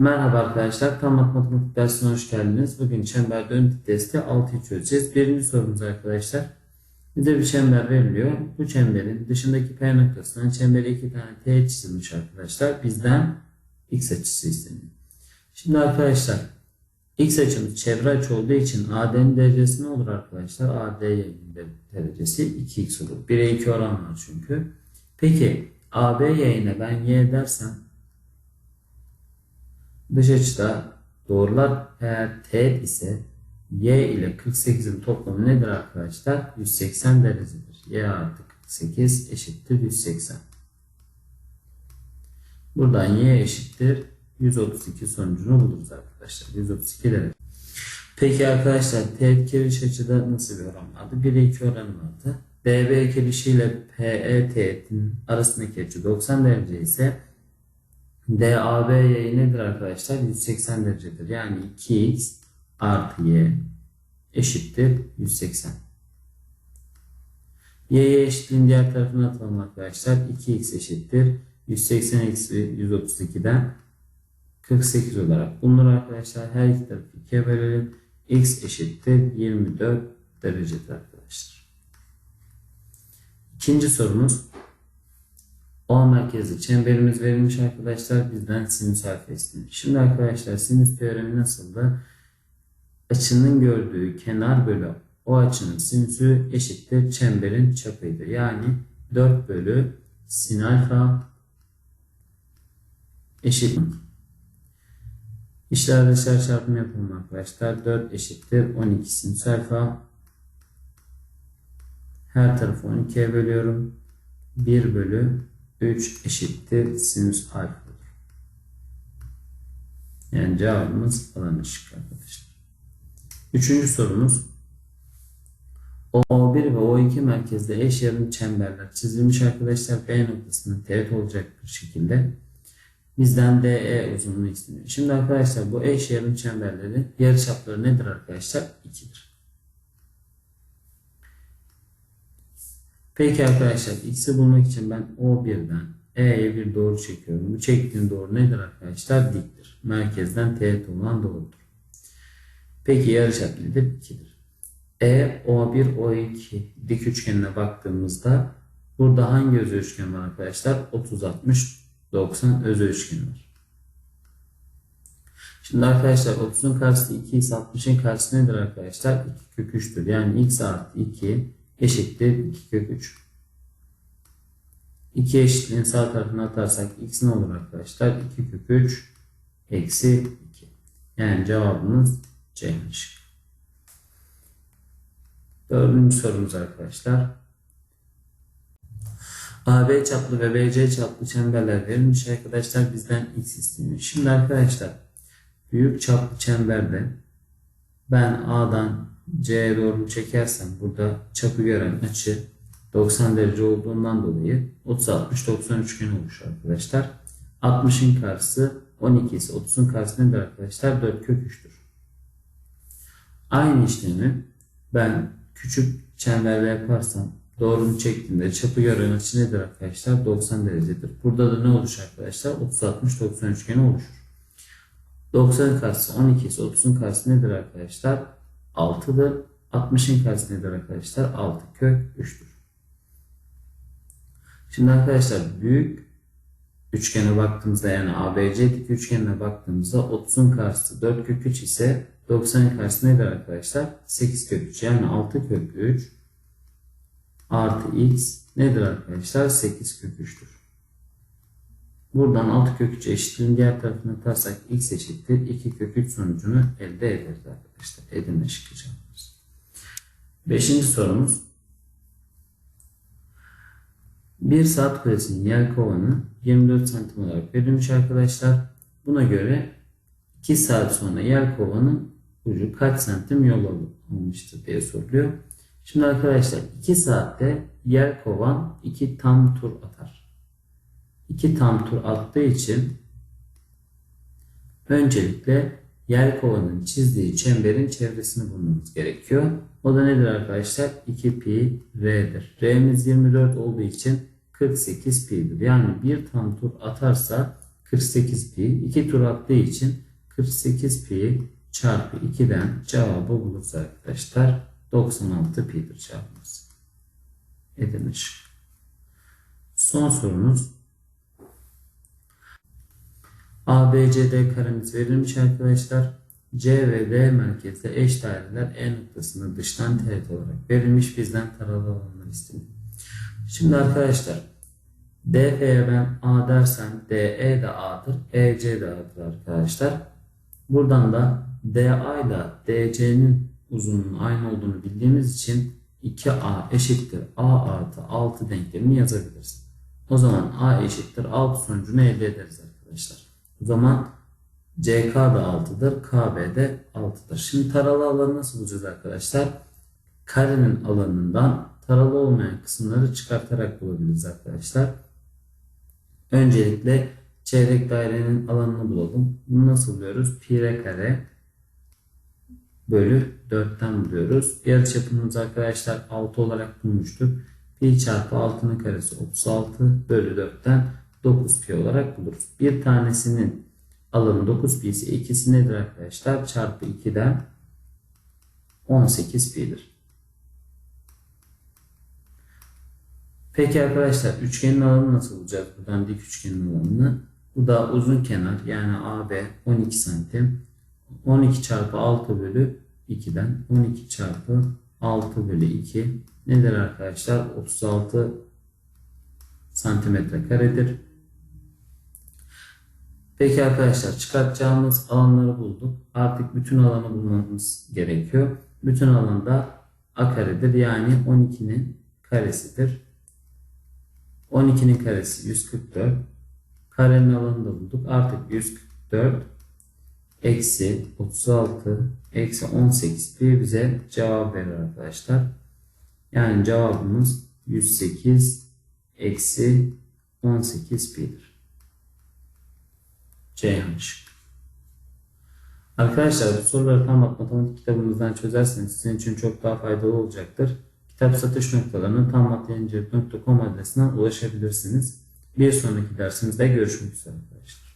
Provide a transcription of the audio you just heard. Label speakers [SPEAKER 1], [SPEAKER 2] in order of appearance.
[SPEAKER 1] Merhaba arkadaşlar, tam matematik dersine hoş geldiniz. Bugün çember döndük testi 6'yı çözeceğiz. Birinci sorumuz arkadaşlar. Bize bir çember veriliyor. Bu çemberin dışındaki P noktasından çembere iki tane T çizilmiş arkadaşlar. Bizden X açısı isteniyor. Şimdi arkadaşlar X açımız çevre açı olduğu için AD'nin derecesi ne olur arkadaşlar? AD'nin derecesi 2X olur. 1'e 2 oran var çünkü. Peki AB yayına ben Y dersem Dış açıda doğrular eğer teğet ise y ile 48'in toplamı nedir arkadaşlar? 180 derecedir. y artı 48 eşittir 180. Buradan y eşittir 132 sonucunu buluruz arkadaşlar. 132 derece. Peki arkadaşlar teğet kiriş açıda nasıl bir oran vardı? 1'e 2 oranı vardı. DB kirişi ile PE teğetin arasındaki açı 90 derece ise DAB yayı nedir arkadaşlar? 180 derecedir. Yani 2x artı y eşittir 180. Y'ye eşitliğin diğer tarafına atalım arkadaşlar. 2x eşittir 180 eksi 132'den 48 olarak. Bunları arkadaşlar her iki tarafı 2'ye bölelim. x eşittir 24 derecedir arkadaşlar. İkinci sorumuz O merkezli çemberimiz verilmiş arkadaşlar. Bizden sinüs alfa isteniyor. Şimdi arkadaşlar sinüs teoremi nasıldı? Açının gördüğü kenar bölü o açının sinüsü eşittir çemberin çapıydı. Yani 4 bölü sin alfa eşit. İşler dışarı çarpımı yapalım arkadaşlar. 4 eşittir 12 sinüs alfa. Her tarafı 12'ye bölüyorum. 1 bölü 3 eşittir sinüs alfadır. Yani cevabımız alan ışık arkadaşlar. Üçüncü sorumuz. O1 ve O2 merkezde eş yarım çemberler çizilmiş arkadaşlar. B noktasının teğet olacak bir şekilde bizden DE uzunluğu isteniyor. Şimdi arkadaşlar bu eş yarım çemberlerin yarıçapları nedir arkadaşlar? 2'dir. Peki arkadaşlar x'i bulmak için ben O1'den E'ye bir doğru çekiyorum. Bu çektiğim doğru nedir arkadaşlar? Diktir. Merkezden teğet olan doğrudur. Peki yarıçap nedir? 2'dir. E, O1, O2 dik üçgenine baktığımızda burada hangi öz üçgen var arkadaşlar? 30, 60, 90 öz üçgen var. Şimdi arkadaşlar 30'un karşısı 2 ise 60'ın karşısı nedir arkadaşlar? 2 kök 3'tür. Yani x artı 2 eşittir 2 kök 3. 2 eşitliğin sağ tarafına atarsak x ne olur arkadaşlar? 2 kök 3 eksi 2. Yani cevabımız C'miş. Dördüncü sorumuz arkadaşlar. AB çaplı ve BC çaplı çemberler verilmiş arkadaşlar. Bizden x isteniyor. Şimdi arkadaşlar büyük çaplı çemberde ben A'dan C'ye doğru çekersem burada çapı gören açı 90 derece olduğundan dolayı 30 60 90 üçgen oluşur arkadaşlar. 60'ın karşısı 12 ise 30'un karşısı nedir arkadaşlar? 4 kök 3'tür. Aynı işlemi ben küçük çemberle yaparsam doğrunu çektiğimde çapı gören açı nedir arkadaşlar? 90 derecedir. Burada da ne oluşur arkadaşlar? 30 60 90 üçgeni oluşur. 90'ın karşısı 12 ise 30'un karşısı nedir arkadaşlar? 6'dır. 60'ın karşısı nedir arkadaşlar? 6 kök 3'tür. Şimdi arkadaşlar büyük üçgene baktığımızda yani ABC dik üçgenine baktığımızda 30'un karşısı 4 kök 3 ise 90'ın karşısı nedir arkadaşlar? 8 kök 3 yani 6 kök 3 artı x nedir arkadaşlar? 8 kök 3'tür. Buradan 6 kök 3 eşitliğin diğer tarafına atarsak x eşittir 2 kök 3 sonucunu elde ederiz arkadaşlar. Edirne şıkkı cevabımız. Beşinci sorumuz. Bir saat kulesinin yer kovanı 24 santim olarak verilmiş arkadaşlar. Buna göre 2 saat sonra yer kovanın ucu kaç santim yol almıştır diye soruluyor. Şimdi arkadaşlar 2 saatte yer kovan 2 tam tur atar. 2 tam tur attığı için öncelikle yer kovanın çizdiği çemberin çevresini bulmamız gerekiyor. O da nedir arkadaşlar? 2 pi r'dir. R'miz 24 olduğu için 48 pi'dir. Yani bir tam tur atarsa 48 pi. 2 tur attığı için 48 pi çarpı 2'den cevabı buluruz arkadaşlar. 96 pi'dir cevabımız. Edirne. Son sorumuz ABCD karemiz verilmiş arkadaşlar. C ve D merkezde eş daireler E noktasında dıştan teğet olarak verilmiş. Bizden taralı alanlar isteniyor. Şimdi arkadaşlar DF'ye ben A dersem DE de A'dır. EC de A'dır arkadaşlar. Buradan da DA ile DC'nin uzunluğunun aynı olduğunu bildiğimiz için 2A eşittir A artı 6 denklemini yazabiliriz. O zaman A eşittir 6 sonucunu elde ederiz arkadaşlar. O zaman CK da 6'dır. KB de 6'dır. Şimdi taralı alanı nasıl bulacağız arkadaşlar? Karenin alanından taralı olmayan kısımları çıkartarak bulabiliriz arkadaşlar. Öncelikle çeyrek dairenin alanını bulalım. Bunu nasıl buluyoruz? Pi kare bölü 4'ten buluyoruz. Yarıçapımız arkadaşlar 6 olarak bulmuştuk. Pi çarpı 6'nın karesi 36 bölü 4'ten 9 pi olarak buluruz. Bir tanesinin alanı 9 pi ise ikisi nedir arkadaşlar? Çarpı 2'den 18 pi'dir. Peki arkadaşlar üçgenin alanını nasıl bulacağız? Buradan dik üçgenin alanını. Bu da uzun kenar yani AB 12 santim. 12 çarpı 6 bölü 2'den 12 çarpı 6 bölü 2 nedir arkadaşlar? 36 santimetre karedir. Peki arkadaşlar çıkartacağımız alanları bulduk. Artık bütün alanı bulmamız gerekiyor. Bütün alanda a karedir. Yani 12'nin karesidir. 12'nin karesi 144. Karenin alanını da bulduk. Artık 144 eksi 36 eksi 18 bir bize cevap verir arkadaşlar. Yani cevabımız 108 eksi 18 pi'dir. Ceyhan şıkkı. Arkadaşlar bu soruları tam matematik kitabımızdan çözerseniz sizin için çok daha faydalı olacaktır. Kitap satış noktalarının tammatlayıncı.com adresinden ulaşabilirsiniz. Bir sonraki dersimizde görüşmek üzere arkadaşlar.